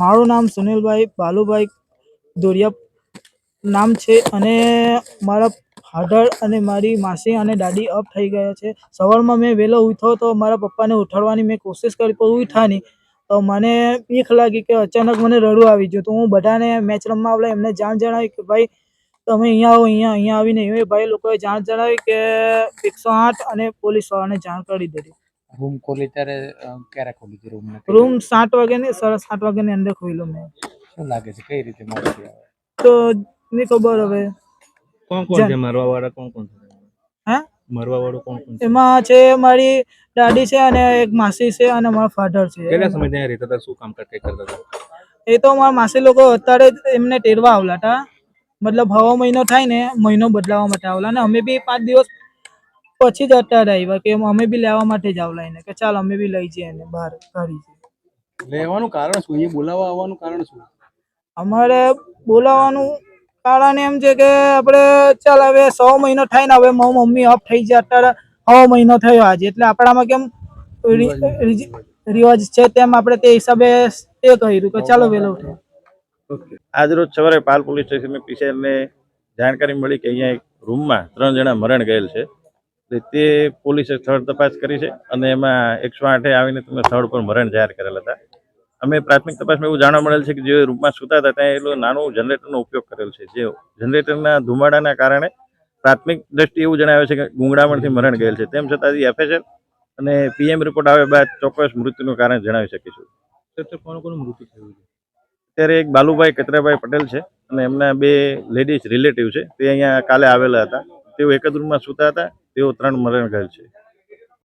મારું નામ સુનિલભાઈ, બાલુભાઈ દોરિયા નામ છે અને મારા ફાધર અને મારી માસી અને દાદી અપ થઈ ગયા છે. સવારમાં મેં વહેલો ઉઠ્યો તો મારા પપ્પાને ઉઠાડવાની મેં કોશિશ કરી પણ ઉઠા નહીં. તો મને બીક લાગી કે અચાનક મને રડવું આવી ગયું. તો હું બધાને મેચ રમવા આવેલા, એમને જાણ જણાવી કે ભાઈ, તમે અહીંયા આવો, અહીંયા અહીંયા આવીને. એ ભાઈ લોકોએ જાણ જણાવી કે એકસો આઠ અને પોલીસવાળાને જાણ કરી દીધી. રૂમ ખોલી ત્યારે ક્યારે ખોલી હતી રૂમ રૂમ સાત વાગ્યાની સાડા સાત વાગ્યાની અંદર ખોલ્યો મેં શું લાગે છે કઈ રીતે માહિતી આવે તો ની ખબર હવે કોણ કોણ છે મરવા વાળા કોણ કોણ છે હે મરવા વાળો કોણ કોણ એમાં છે મારી દાદી છે અને એક માસી છે અને મારા ફાધર કેટલા છે સમય ત્યાં રહેતા હતા શું કામ કરતા કરતા હતા એ તો મારા માસી લોકો અત્યારે જ એમને ટેરવા આવલા હતા મતલબ હવા મહિનો થાય ને મહિનો બદલાવા માટે આવલા ને અમે બી પાંચ દિવસ પછી જ અત્યારે આવ્યા કે અમે બી લેવા માટે જ આવલા એને કે ચાલ અમે બી લઈ જઈએ એને બહાર કાઢી જઈએ લેવાનું કારણ શું? એ બોલાવવા આવવાનું કારણ શું? અમારે બોલાવવાનું કારણ એમ છે કે આપણે ચાલ હવે સો મહિનો થાય ને હવે મારી મમ્મી ઓફ થઈ જાય અત્યારે સો મહિનો થયો આજે. એટલે આપણામાં કેમ રિવાજ છે તેમ આપણે તે હિસાબે તે કર્યું કે ચાલો વહેલો આજ આજરોજ સવારે પાલ પોલીસ સ્ટેશનમાં પીસીઆરને જાણકારી મળી કે અહીંયા એક રૂમમાં ત્રણ જણા મરણ ગયેલ છે. તે પોલીસે સ્થળ તપાસ કરી છે અને એમાં એકસો આઠે આવીને તમે સ્થળ પર મરણ જાહેર કરેલ હતા. અમે પ્રાથમિક તપાસમાં એવું જાણવા મળેલ છે કે જે રૂમમાં સૂતા હતા ત્યાં એ લોકો નાનું જનરેટરનો ઉપયોગ કરેલ છે. જે જનરેટરના ધુમાડાના કારણે પ્રાથમિક દ્રષ્ટિ એવું જણાવે છે કે ગુંગળામણથી મરણ ગયેલ છે. તેમ છતાં એફએસએલ અને પીએમ રિપોર્ટ આવ્યા બાદ ચોક્કસ મૃત્યુનું કારણ જણાવી શકીશું. કોનું કોણ મૃત્યુ થયું છે? અત્યારે એક બાલુભાઈ કચરાભાઈ પટેલ છે અને એમના બે લેડીઝ રિલેટિવ છે. તે અહીંયા કાલે આવેલા હતા. તેઓ એક જ રૂમમાં સૂતા હતા. તેઓ ત્રણ મરણ ગયેલ છે.